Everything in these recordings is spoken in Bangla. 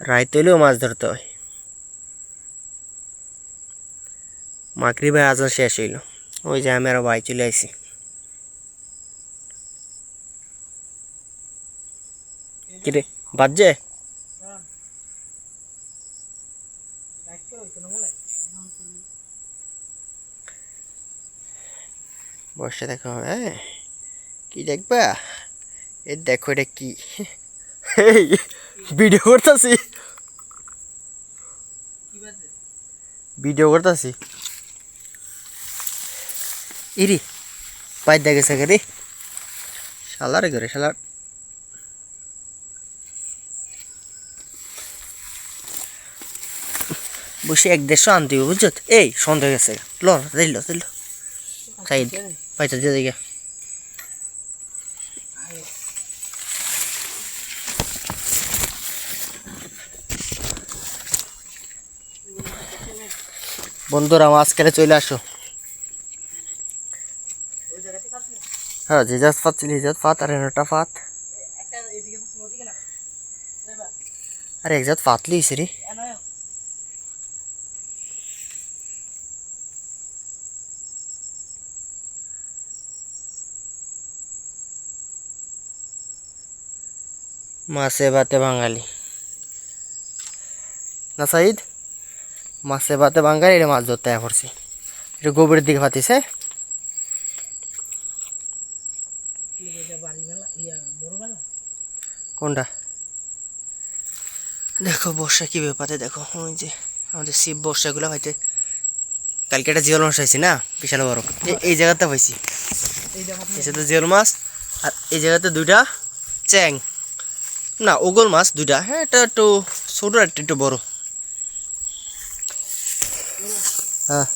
রাইত মাছ ধরতে হয়। মাকড়ি ভাই আজান শেষ হইল। ওই যে আমি আরও ভাই চলে আইছি। কিরে, বাজছে? বসে দেখা হ্যাঁ? কি দেখবা? এ দেখো এটা কি। ভিডিও করতেছি। ভিডিও করতেছি। ইরি পাই দেখেছে রে। শালারে করে শালার। বসে এক দেড়শো আনতে হবে বুঝছ? এই সন্দেহ গেছে ল দিল দিল সাইড পাইতে দিয়ে বন্ধুরা মাছ কেটে চলে আসো। হ্যাঁ যে জাত ফাত ছিল জাত ফাত আর একটা ফাত। আরে, এক জাত ফাত লিয়েছে রে। মাছে ভাতে বাঙালি। না, সাইদ? মাছে ভাতে বাঙালি এটা মাছ ধরতে পড়ছি। এটা গোবরের দিকে ফাতিছে কোনটা? দেখো, বর্ষা কি ব্যাপারে দেখো, ওই যে আমাদের শিব বর্ষাগুলো হয়তো কালকে একটা জিওল মাছ হয়েছে না? বিশাল বড়। এই জায়গাতে পাইছি এই সাথে জিওল মাছ, আর এই জায়গাতে দুইটা চ্যাং। না, ওগল মাছ দুইটা। হ্যাঁ এটা একটু ছোট একটা একটু বড়। হ্যাঁ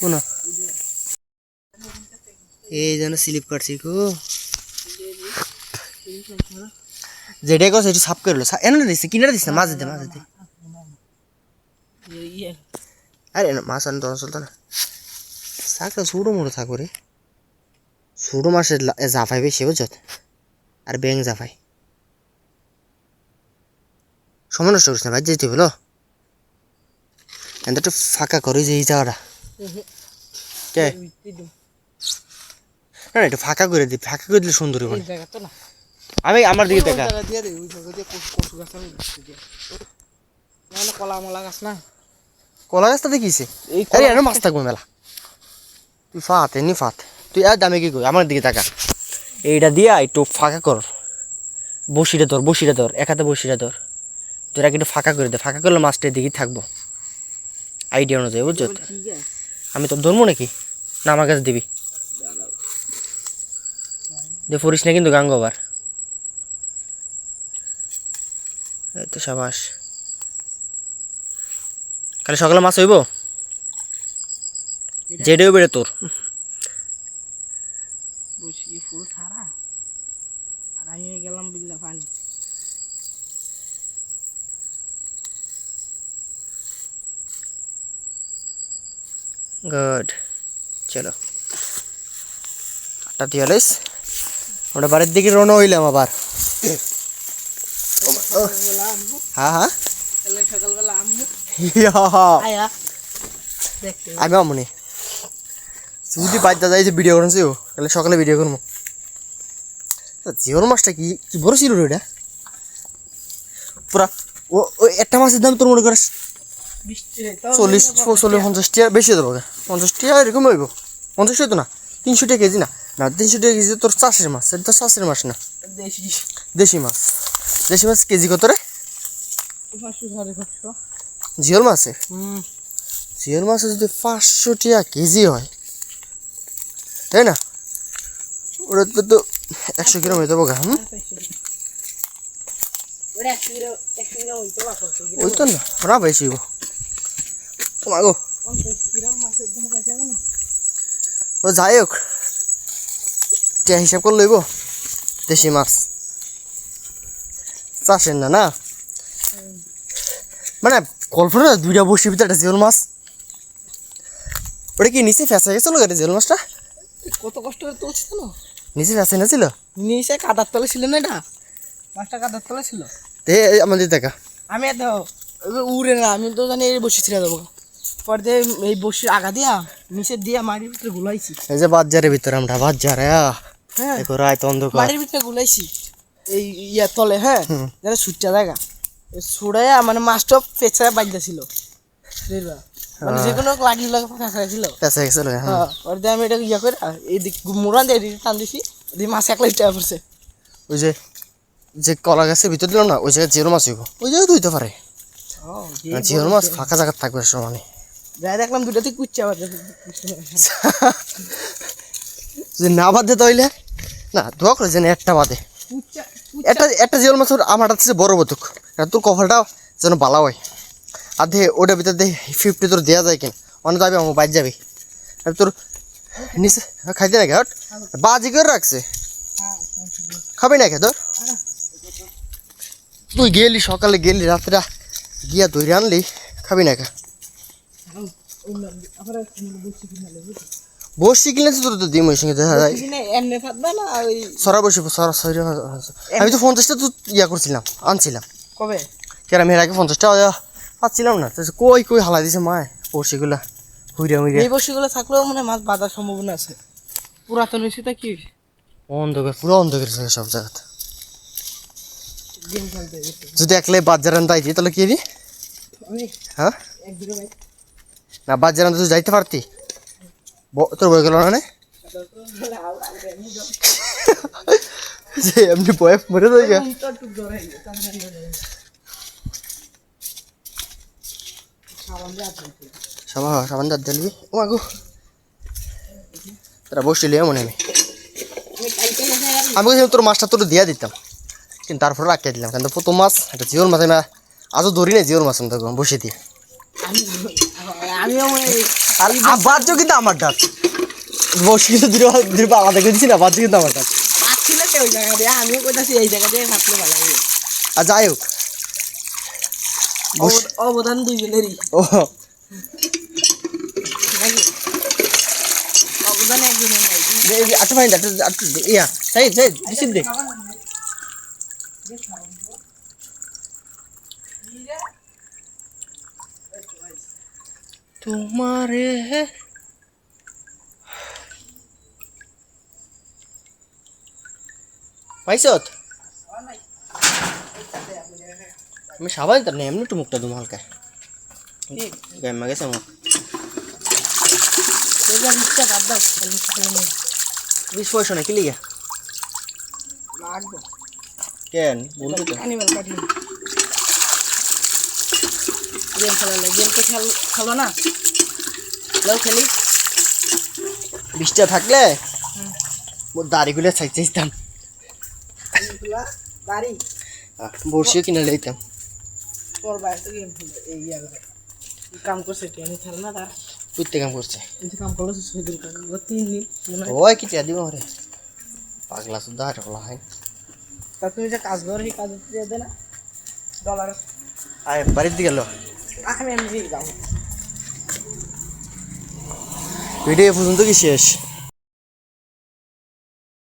কোন? এই যেন স্লিপ কাটছি গো যেটাই কথা সেটা সাফ করল এনে দিচ্ছে কিনারে দিচ্ছে মাছ দিতে মাছ দিতে আরে না, মাছ আনতে চলতো না। শাকটা ছোটো মোটো থাকো রে। ছোটো মাছের জাফাই বেশি বুঝত আর ব্যাং জাফাই। সময় নষ্ট করিস না ভাই যেতে বলো একটু ফাঁকা করি যে এই জায়গাটা। কে? না একটু ফাঁকা করে দি ফাঁকা করে দিলে সুন্দর হবে। আমি আমার দিকে দেখা। কলা মলা গাছ না। কলা গাছটা দেখিছে এই আরে এর মাছ থাকব মেলা। তুই ফাত এমনি ফাত তুই আর দামে কি করি? আমার দিকে তাকা এইটা দিয়া একটু ফাঁকা কর। বসিটা ধর বসিটা ধর এক হাতে বসিটা ধর। তোরা একটু ফাঁকা করে দে। ফাঁকা করলে মাছটা দিকে থাকব। আইডিয়া অনুযায়ী বুঝছ? আমি তো ধরবো নাকি? না আমার কাছে দিবি। যে পড়িস না কিন্তু গাঙ্গ আবার এই তো সাবাস। কালে সকালে মাছ হইব? যেটাও বেড়ে তোর বসি ফুল সারা আর আমি গেলাম বিল্লা পানি গুড চলো। আটটা তিয়ালিশ আমরা বাড়ির দিকে রওনা হইলাম আবার। হ্যাঁ হ্যাঁ। আমি আমনি যদি বাচ্চা যাই যে ভিডিও করেছি ও তাহলে সকালে ভিডিও করব। জিওর মাছটা কি কি বড় ছিল ওটা? পুরা ও একটা মাছের দাম তোর মনে বৃষ্টি চল্লিশ চল্লিশ পঞ্চাশ টাকা বেশি দেবো পঞ্চাশ টাকা এরকম হইব। পঞ্চাশ হইতো না তিনশো টাকা কেজি না। না তিনশো টাকা কেজি তোর চাষের মাছ এটা তো চাষের মাছ না। দেশি মাছ। দেশি মাছ। কেজি কত রে? জিওর মাছে হুম। জিওর মাছে যদি পাঁচশো টাকা কেজি হয় তাই না? ওটা তো তো একশো গ্রাম হুম? এক কিলো হইতে পারছ ওই তো না ওরা বেশি গো মাগো ও যাই হোক। টিয়া হিসাব করে লইব দেশি মাছ। চাষের না না? মানে কল্পনা দুইটা বসি ভিতরে একটা জিওল মাছ। ওটা কি নিচে ফেঁসা গেছিল গাড়ি জিওল মাছটা? কত কষ্ট করে তুলছিল নিচে ফেঁসে না ছিল নিচে কাদার তলে ছিল না এটা? মাছটা কাদার তলে ছিল। দে আমাদের দেখা। আমি এত উড়ে না আমি তো জানি এই বসে ছিঁড়ে দেবো। পরে দিয়ে এই বসির আগা দিয়া নিচে দিয়া মাটির ভিতরে গুলাইছি। এই যে বাজারের ভিতরে আমরা বাজারে হ্যাঁ। দেখো রাত অন্ধকার। মাটির ভিতরে গুলাইছি। এই ইয়া তলে হ্যাঁ। যেন সুচ্চা জায়গা ছুড়াইয়া মানে মাছটা পেঁচায় বাজতে ছিল মানে যে কোনো লাগলি লাগে ফেঁসা ছিল পেঁচা গেছিল হ্যাঁ। হ্যাঁ দিয়ে আমি এটা ইয়া করে এই দিক মুরান দিয়ে এদিকে টান দিছি দিয়ে মাছ একলাই টেয়া পড়ছে। ওই যে যে কলা গাছের ভিতর দিলাম না ওই জায়গায় জিরো মাছ হইব। ওই জায়গায় ধুইতে পারে। জিরো মাছ ফাঁকা জায়গা থাকবে সমানে। যাই দেখলাম দুটাতে কুচ্চা বাজে যদি না বাদে তাইলে? না দোয়া করে যেন একটা বাদে। একটা একটা জিওল মাছ আমার হাতে বড় বতুক তোর কপালটা যেন বালা হয়। আর দে ওটার ভিতরে দে ফিফটি তোর দেওয়া যায় কেন। অনেক যাবে আমার বাইর যাবে। আর তোর নিচে খাইতে নাকি হট। বাজি করে রাখছে। খাবি না খে তোর? তুই গেলি সকালে গেলি রাত্রে গিয়া ধরে আনলি খাবি না খা বসি কিনে তোর তো দিম ওই সঙ্গে দেখা যায়। সরা বসে সরা আমি তো পঞ্চাশটা তো ইয়া করছিলাম আনছিলাম। কবে? কেন আমি এর আগে পঞ্চাশটা পাচ্ছিলাম না। তো কই কই হালা দিছে মায় পড়শিগুলা হুইরা হুইরা এই বসিগুলো থাকলেও মানে মাছ বাঁধার সম্ভাবনা আছে। পুরাতন তা কি? অন্ধকার পুরো অন্ধকার থাকে সব জায়গাতে। যদি একলাই বাজার আনতে আইতি তাহলে কি হ্যাঁ? এক দুটো ভাই। না বাজার তুই যাইতে পারতি? তোর বই গেল না? যে এমনি বয়ে মরে যাই সাবান আমি আমি তোর মাছটা তোর দিয়া দিতাম। কিন্তু তারপরে রাখিয়ে দিলাম। মাছ জিওর মাছ আজও ধরি না জিওর মাছ বসে দিয়ে। বাদ্য কিন্তু আমার ডাক। বসে কিন্তু দুটো দুটো আলাদা করে না বাদ্য কিন্তু আমার ডাক। ওই জায়গা দিয়ে আমিও কোথাছি এই জায়গা দিয়ে থাকলে ভালো হবে আর যাই হোক। অবদান দুইজনেরই। ও। নাকি? অবদান একজনের নাই। ফাইন আটু আটু ইয়া সাই সাই রিসিভ দে তোমারে। পাইছত আমি সাবান তার না এমনি একটু মুখটা দুম হালকা। গাইমা গেছে মুখ। বিশ পয়সা নাকি লিগা? লাগবে। কেন? বলবি তো। গেম খেলালে গেম তো খেল খেলো না। যাও খেলি। বৃষ্টিটা থাকলে? মোর দাড়িগুলো চাই চাইতাম খেলা বাড়ি বড়শিও কিনে লইতাম। তোর বাইরে গেম খেলতে এই কাম করছে আমি খেল না তার। কুত্তে কাম করছে। কাম করল শহীদুল কাম তিন দিন। ওই কি টিয়া দিব রে পাগলা সুদ্ধা হাটকলা হয়। তা তুমি যে কাজ করো সেই কাজ দিয়ে দে না। ডলার আয় বাড়ির দিকে গেল আমি এমনি যাব। ভিডিও পর্যন্ত কি শেষ?